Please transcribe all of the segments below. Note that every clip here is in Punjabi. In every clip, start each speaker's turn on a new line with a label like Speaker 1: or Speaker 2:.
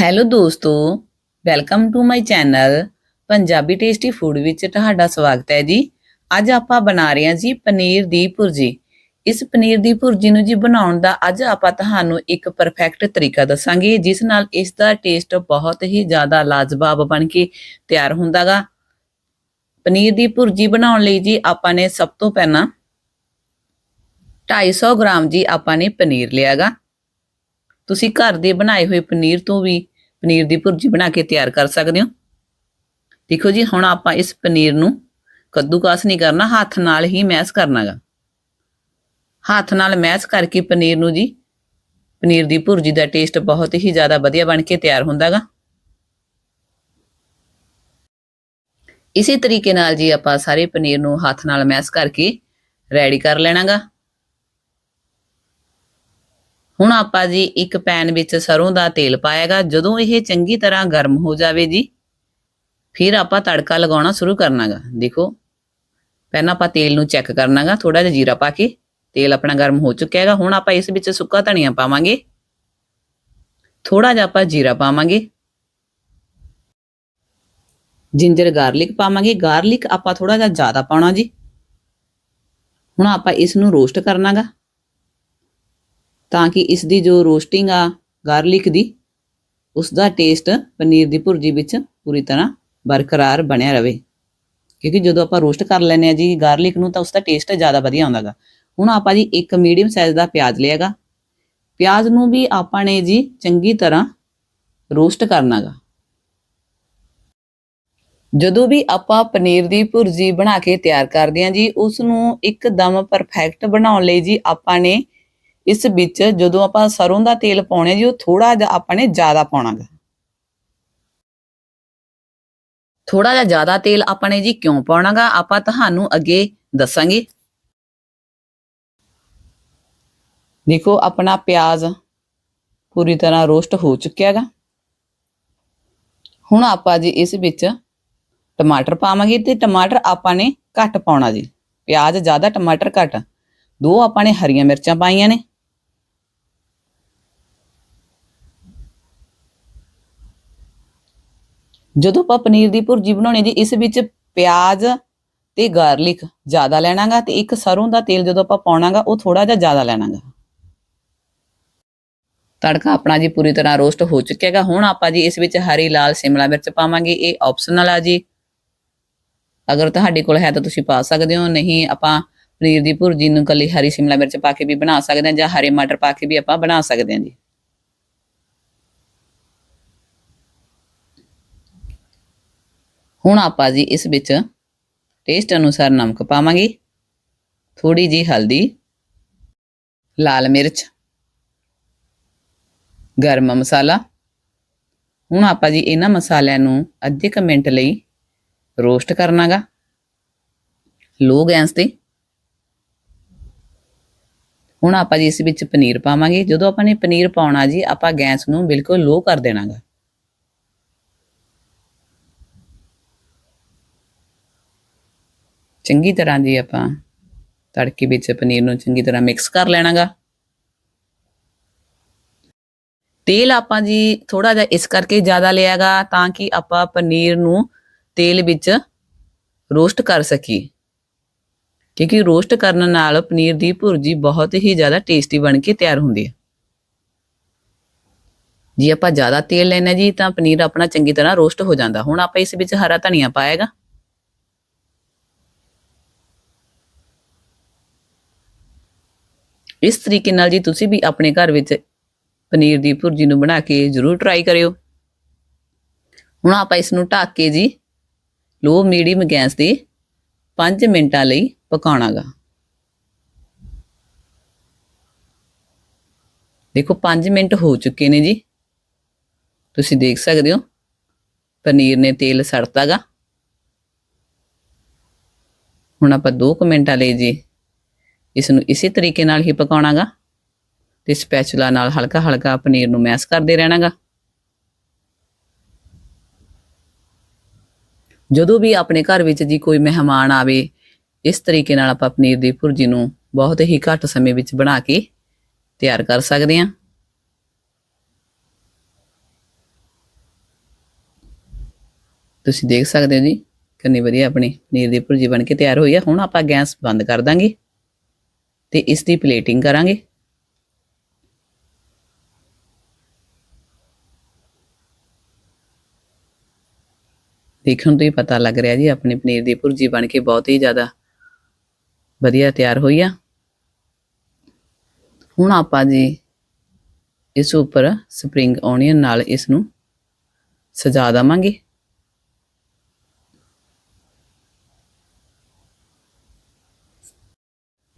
Speaker 1: ਹੈਲੋ ਦੋਸਤੋ welcome to my channel Punjabi tasty food ਵਿੱਚ ਤੁਹਾਡਾ ਸਵਾਗਤ ਹੈ ਜੀ। ਅੱਜ ਆਪਾਂ ਬਣਾ ਰਹੇ ਹਾਂ ਜੀ ਪਨੀਰ ਦੀ ਭੁਰਜੀ। ਇਸ ਪਨੀਰ ਦੀ ਭੁਰਜੀ ਨੂੰ ਜੀ ਬਣਾਉਣ ਦਾ ਅੱਜ ਆਪਾਂ ਤੁਹਾਨੂੰ ਇੱਕ ਪਰਫੈਕਟ ਤਰੀਕਾ ਦੱਸਾਂਗੇ, ਜਿਸ ਨਾਲ ਇਸ ਦਾ ਟੇਸਟ ਬਹੁਤ ਹੀ ਜ਼ਿਆਦਾ ਲਾਜਵਾਬ ਬਣ ਕੇ ਤਿਆਰ ਹੁੰਦਾਗਾ ਪਨੀਰ ਦੀ ਭੁਰਜੀ ਬਣਾਉਣ ਲਈ ਜੀ ਆਪਾਂ ਨੇ ਸਭ ਤੋਂ ਪਹਿਲਾਂ 250 ਗ੍ਰਾਮ ਜੀ ਆਪਾਂ ਨੇ ਪਨੀਰ ਲਿਆਗਾ ਤੁਸੀਂ ਘਰ ਦੇ ਬਣਾਏ ਹੋਏ ਪਨੀਰ ਤੋਂ ਵੀ ਪਨੀਰ ਦੀ ਭੁਰਜੀ ਬਣਾ ਕੇ ਤਿਆਰ ਕਰ ਸਕਦੇ ਹੋ। ਦੇਖੋ ਜੀ, ਹੁਣ ਆਪਾਂ ਇਸ ਪਨੀਰ ਨੂੰ ਕੱਦੂਕਾਸ ਨਹੀਂ ਕਰਨਾ, ਹੱਥ ਨਾਲ ਹੀ ਮੈਸ਼ ਕਰਨਾਗਾ। ਹੱਥ ਨਾਲ ਮੈਸ਼ ਕਰਕੇ ਪਨੀਰ ਨੂੰ ਜੀ, ਪਨੀਰ ਦੀ ਭੁਰਜੀ ਦਾ ਟੇਸਟ ਬਹੁਤ ਹੀ ਜ਼ਿਆਦਾ ਵਧੀਆ ਬਣ ਕੇ ਤਿਆਰ ਹੁੰਦਾਗਾ। ਇਸੇ ਤਰੀਕੇ ਨਾਲ ਜੀ ਆਪਾਂ ਸਾਰੇ ਪਨੀਰ ਨੂੰ ਹੱਥ ਨਾਲ ਮੈਸ਼ ਕਰਕੇ ਰੈਡੀ ਕਰ ਲੈਣਾਗਾ। ਹੁਣ ਆਪਾਂ ਜੀ ਇੱਕ ਪੈਨ ਵਿੱਚ ਸਰੋਂ ਦਾ ਤੇਲ ਪਾਏਗਾ ਜਦੋਂ ਇਹ ਚੰਗੀ ਤਰ੍ਹਾਂ ਗਰਮ ਹੋ ਜਾਵੇ ਜੀ, ਫਿਰ ਆਪਾਂ ਤੜਕਾ ਲਗਾਉਣਾ ਸ਼ੁਰੂ ਕਰਨਾਗਾ। ਦੇਖੋ, ਪਹਿਲਾਂ ਆਪਾਂ ਤੇਲ ਨੂੰ ਚੈੱਕ ਕਰਨਾਗਾ ਥੋੜਾ ਜਿਹਾ ਜੀਰਾ ਪਾ ਕੇ ਤੇਲ ਆਪਣਾ ਗਰਮ ਹੋ ਚੁੱਕਿਆ ਹੈਗਾ ਹੁਣ ਆਪਾਂ ਇਸ ਵਿੱਚ ਸੁੱਕਾ ਧਨੀਆ ਪਾਵਾਂਗੇ। ਥੋੜਾ ਜਿਹਾ ਆਪਾਂ ਜੀਰਾ ਪਾਵਾਂਗੇ। ਜਿੰਜਰ ਗਾਰਲਿਕ ਪਾਵਾਂਗੇ। ਗਾਰਲਿਕ ਆਪਾਂ ਥੋੜਾ ਜਿਹਾ ਜ਼ਿਆਦਾ ਪਾਉਣਾ ਜੀ। ਹੁਣ ਆਪਾਂ ਇਸ ਨੂੰ ਰੋਸਟ ਕਰਨਾਗਾ। ਤਾਂ ਕਿ ਇਸ ਦੀ ਜੋ ਰੋਸਟਿੰਗ ਆ, ਗਾਰਲਿਕ ਦੀ ਉਸ ਦਾ ਟੇਸਟ ਪਨੀਰ ਦੀ ਭੁਰਜੀ ਵਿੱਚ ਪੂਰੀ ਤਰ੍ਹਾਂ ਬਰਕਰਾਰ ਬਣਿਆ ਰਵੇ। ਕਿਉਂਕਿ ਜਦੋਂ ਆਪਾਂ ਰੋਸਟ ਕਰ ਲੈਨੇ ਆ ਜੀ ਗਾਰਲਿਕ ਨੂੰ, ਤਾਂ ਉਸ ਦਾ ਟੇਸਟ ਜ਼ਿਆਦਾ ਵਧੀਆ ਆਉਂਦਾਗਾ ਹੁਣ ਆਪਾਂ ਜੀ ਇੱਕ ਮੀਡੀਅਮ ਸਾਈਜ਼ ਦਾ ਪਿਆਜ਼ ਲਿਆਗਾ। ਪਿਆਜ਼ ਨੂੰ ਵੀ ਆਪਾਂ ਨੇ ਜੀ ਚੰਗੀ ਤਰ੍ਹਾਂ ਰੋਸਟ ਕਰਨਾਗਾ ਜਦੋਂ ਵੀ ਆਪਾਂ ਪਨੀਰ ਦੀ ਭੁਰਜੀ ਬਣਾ ਕੇ ਤਿਆਰ ਕਰਦੇ ਹਾਂ ਜੀ ਉਸ ਨੂੰ ਇੱਕਦਮ ਪਰਫੈਕਟ ਬਣਾਉਣ ਲਈ ਜੀ ਆਪਾਂ ਨੇ ਇਸ ਵਿੱਚ ਜਦੋਂ ਆਪਾਂ ਸਰੋਂ ਦਾ ਤੇਲ ਪਾਉਣੇ ਜੀ, ਉਹ ਥੋੜਾ ਜਿਹਾ ਆਪਾਂ ਨੇ ਜ਼ਿਆਦਾ ਪਾਉਣਾਗਾ। ਥੋੜਾ ਜਿਹਾ ਜ਼ਿਆਦਾ ਤੇਲ ਆਪਾਂ ਨੇ ਜੀ ਕਿਉਂ ਪਾਉਣਾਗਾ, ਆਪਾਂ ਤੁਹਾਨੂੰ ਅੱਗੇ ਦੱਸਾਂਗੇ। ਦੇਖੋ, ਆਪਣਾ ਪਿਆਜ਼ ਪੂਰੀ ਤਰ੍ਹਾਂ ਰੋਸਟ ਹੋ ਚੁੱਕਿਆ ਹੈਗਾ ਹੁਣ ਆਪਾਂ ਜੀ ਇਸ ਵਿੱਚ ਟਮਾਟਰ ਪਾਵਾਂਗੇ ਤੇ ਟਮਾਟਰ ਆਪਾਂ ਨੇ ਘੱਟ ਪਾਉਣਾ ਜੀ। ਪਿਆਜ਼ ਜ਼ਿਆਦਾ, ਟਮਾਟਰ ਘੱਟ। ਦੋ ਆਪਾਂ ਨੇ ਹਰੀਆਂ ਮਿਰਚਾਂ ਪਾਈਆਂ ਨੇ। ਜਦੋਂ ਆਪਾਂ ਪਨੀਰ ਦੀ ਭੁਰਜੀ ਬਣਾਉਣੀ ਜੀ, ਇਸ ਵਿੱਚ ਪਿਆਜ਼ ਤੇ ਗਾਰਲਿਕ ਜ਼ਿਆਦਾ ਲੈਣਾਗਾ ਤੇ ਇੱਕ ਸਰੋਂ ਦਾ ਤੇਲ ਜਦੋਂ ਆਪਾਂ ਪਾਉਣਾਗਾ, ਉਹ ਥੋੜਾ ਜਿਹਾ ਜ਼ਿਆਦਾ ਲੈਣਾਗਾ। ਤੜਕਾ ਆਪਣਾ ਜੀ ਪੂਰੀ ਤਰ੍ਹਾਂ ਰੋਸਟ ਹੋ ਚੁੱਕਿਆ ਹੈਗਾ ਹੁਣ ਆਪਾਂ ਜੀ ਇਸ ਵਿੱਚ ਹਰੀ, ਲਾਲ, ਸ਼ਿਮਲਾ ਮਿਰਚ ਪਾਵਾਂਗੇ। ਇਹ ਆਪਸ਼ਨਲ ਆ ਜੀ। ਅਗਰ ਤੁਹਾਡੇ ਕੋਲ ਹੈ ਤਾਂ ਤੁਸੀਂ ਪਾ ਸਕਦੇ ਹੋ। ਨਹੀਂ, ਆਪਾਂ ਪਨੀਰ ਦੀ ਭੁਰਜੀ ਨੂੰ ਕੱਲੀ ਹਰੀ, ਸ਼ਿਮਲਾ ਮਿਰਚ ਪਾ ਕੇ ਵੀ ਬਣਾ ਸਕਦੇ ਹਾਂ ਜਾਂ ਹਰੇ ਮਟਰ ਪਾ ਕੇ ਵੀ ਆਪਾਂ ਬਣਾ ਸਕਦੇ ਹਾਂ ਜੀ। ਹੁਣ ਆਪਾਂ ਜੀ ਇਸ ਵਿੱਚ ਟੇਸਟ ਅਨੁਸਾਰ ਨਮਕ ਪਾਵਾਂਗੇ। ਥੋੜੀ ਜੀ ਹਲਦੀ, ਲਾਲ ਮਿਰਚ, ਗਰਮ ਮਸਾਲਾ। ਹੁਣ ਆਪਾਂ ਜੀ ਇਹਨਾਂ ਮਸਾਲਿਆਂ ਨੂੰ ਅੱਧੇ ਕੁ ਮਿੰਟ ਲਈ ਰੋਸਟ ਕਰਨਾਗਾ। ਲੋ ਗੈਸ ਤੇ। ਹੁਣ ਆਪਾਂ ਜੀ ਇਸ ਵਿੱਚ ਪਨੀਰ ਪਾਵਾਂਗੇ। ਜਦੋਂ ਆਪਾਂ ਨੇ ਪਨੀਰ ਪਾਉਣਾ ਜੀ, ਆਪਾਂ ਗੈਸ ਨੂੰ ਬਿਲਕੁਲ ਲੋ ਕਰ ਦੇਣਾਗਾ। ਚੰਗੀ ਤਰ੍ਹਾਂ ਜੀ ਆਪਾਂ ਤੜਕੇ ਵਿੱਚ ਪਨੀਰ ਨੂੰ ਚੰਗੀ ਤਰ੍ਹਾਂ ਮਿਕਸ ਕਰ ਲੈਣਾਗਾ। ਤੇਲ ਆਪਾਂ ਜੀ ਥੋੜਾ ਜਿਹਾ ਇਸ ਕਰਕੇ ਜ਼ਿਆਦਾ ਲਿਆਗਾ ਤਾਂ ਕਿ ਆਪਾਂ ਪਨੀਰ ਨੂੰ ਤੇਲ ਵਿੱਚ ਰੋਸਟ ਕਰ ਸਕੀਏ। ਕਿਉਂਕਿ ਰੋਸਟ ਕਰਨ ਨਾਲ ਪਨੀਰ ਦੀ ਭੁਰਜੀ ਬਹੁਤ ਹੀ ਜ਼ਿਆਦਾ ਟੇਸਟੀ ਬਣ ਕੇ ਤਿਆਰ ਹੁੰਦੀ ਹੈ। ਜੇ ਆਪਾਂ ਜ਼ਿਆਦਾ ਤੇਲ ਲੈਣਾ ਜੀ ਤਾਂ ਪਨੀਰ ਆਪਣਾ ਚੰਗੀ ਤਰ੍ਹਾਂ ਰੋਸਟ ਹੋ ਜਾਂਦਾ। ਹੁਣ ਆਪਾਂ ਇਸ ਵਿੱਚ ਹਰਾ ਧਨੀਆ ਪਾਏਗਾ ਇਸ ਤਰੀਕੇ ਨਾਲ ਜੀ ਤੁਸੀਂ ਵੀ ਆਪਣੇ ਘਰ ਵਿੱਚ ਪਨੀਰ ਦੀ ਭੁਰਜੀ ਨੂੰ ਬਣਾ ਕੇ ਜ਼ਰੂਰ ਟਰਾਈ ਕਰਿਓ। ਹੁਣ ਆਪਾਂ ਇਸ ਨੂੰ ਢੱਕ ਕੇ ਜੀ ਲੋ ਮੀਡੀਅਮ ਗੈਸ ਤੇ 5 ਮਿੰਟਾਂ ਲਈ ਪਕਾਉਣਾਗਾ। ਦੇਖੋ 5 ਮਿੰਟ ਹੋ ਚੁੱਕੇ ਨੇ ਜੀ। ਤੁਸੀਂ ਦੇਖ ਸਕਦੇ ਹੋ ਪਨੀਰ ਨੇ ਤੇਲ ਸੜਤਾਗਾ। ਹੁਣ ਆਪਾਂ 2 ਮਿੰਟਾਂ ਲਈ ਜੀ ਇਸ ਨੂੰ ਇਸੇ ਤਰੀਕੇ ਨਾਲ ਹੀ ਪਕਾਉਣਾਗਾ ਤੇ ਸਪੈਚੂਲਾ ਨਾਲ ਹਲਕਾ ਹਲਕਾ ਪਨੀਰ ਨੂੰ ਮੈਸ਼ ਕਰਦੇ ਰਹਿਣਾਗਾ। ਜਦੋਂ ਵੀ ਆਪਣੇ ਘਰ ਵਿੱਚ ਜੀ ਕੋਈ ਮਹਿਮਾਨ ਆਵੇ, ਇਸ ਤਰੀਕੇ ਨਾਲ ਆਪਾਂ ਪਨੀਰ ਦੀ ਭੁਰਜੀ ਨੂੰ ਬਹੁਤ ਹੀ ਘੱਟ ਸਮੇਂ ਵਿੱਚ ਬਣਾ ਕੇ ਤਿਆਰ ਕਰ ਸਕਦੇ ਹਾਂ। ਤੁਸੀਂ ਦੇਖ ਸਕਦੇ ਹੋ ਜੀ, ਕਿੰਨੀ ਵਧੀਆ ਆਪਣੀ ਪਨੀਰ ਦੀ ਭੁਰਜੀ ਬਣ ਕੇ ਤਿਆਰ ਹੋਈ ਹੈ ਹੁਣ ਆਪਾਂ ਗੈਸ ਬੰਦ ਕਰ ਦਾਂਗੇ। ਤੇ ਇਸ ਦੀ ਪਲੇਟਿੰਗ ਕਰਾਂਗੇ। ਦੇਖਣ ਤੋਂ ਹੀ ਪਤਾ ਲੱਗ ਰਿਹਾ ਜੀ, ਆਪਣੀ ਪਨੀਰ ਦੀ ਭੁਰਜੀ ਬਣ ਕੇ ਬਹੁਤ ਹੀ ਜ਼ਿਆਦਾ ਵਧੀਆ ਤਿਆਰ ਹੋਈ ਆ। ਹੁਣ ਆਪਾਂ ਜੀ ਇਸ ਉੱਪਰ ਸਪਰਿੰਗ ਓਨੀਅਨ ਨਾਲ ਇਸ ਨੂੰ ਸਜਾ ਦਵਾਂਗੇ।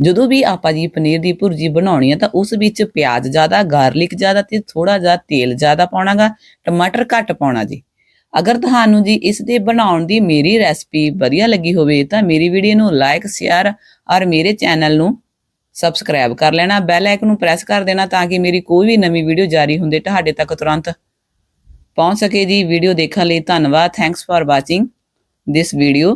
Speaker 1: ਜਦੋਂ ਵੀ ਆਪਾਂ ਜੀ ਪਨੀਰ ਦੀ ਭੁਰਜੀ ਬਣਾਉਣੀ ਹੈ ਤਾਂ ਉਸ ਵਿੱਚ ਪਿਆਜ਼ ਜ਼ਿਆਦਾ, ਗਾਰਲਿਕ ਜ਼ਿਆਦਾ ਤੇ ਥੋੜਾ ਜਿਹਾ ਤੇਲ ਜ਼ਿਆਦਾ ਪਾਉਣਾਗਾ, ਟਮਾਟਰ ਘੱਟ ਪਾਉਣਾ ਜੀ। ਅਗਰ ਤੁਹਾਨੂੰ ਜੀ ਇਸ ਦੇ ਬਣਾਉਣ ਦੀ ਮੇਰੀ ਰੈਸਪੀ ਵਧੀਆ ਲੱਗੀ ਹੋਵੇ ਤਾਂ ਮੇਰੀ ਵੀਡੀਓ ਨੂੰ ਲਾਈਕ ਸ਼ੇਅਰ ਔਰ ਮੇਰੇ ਚੈਨਲ ਨੂੰ ਸਬਸਕ੍ਰਾਈਬ ਕਰ ਲੈਣਾ, ਬੈਲ ਆਈਕਨ ਨੂੰ ਪ੍ਰੈਸ ਕਰ ਦੇਣਾ ਤਾਂ ਕਿ ਮੇਰੀ ਕੋਈ ਵੀ ਨਵੀਂ ਵੀਡੀਓ ਜਾਰੀ ਹੁੰਦੇ ਤੁਹਾਡੇ ਤੱਕ ਤੁਰੰਤ ਪਹੁੰਚ ਸਕੇ ਜੀ। ਵੀਡੀਓ ਦੇਖਣ ਲਈ ਧੰਨਵਾਦ। Thanks for watching this video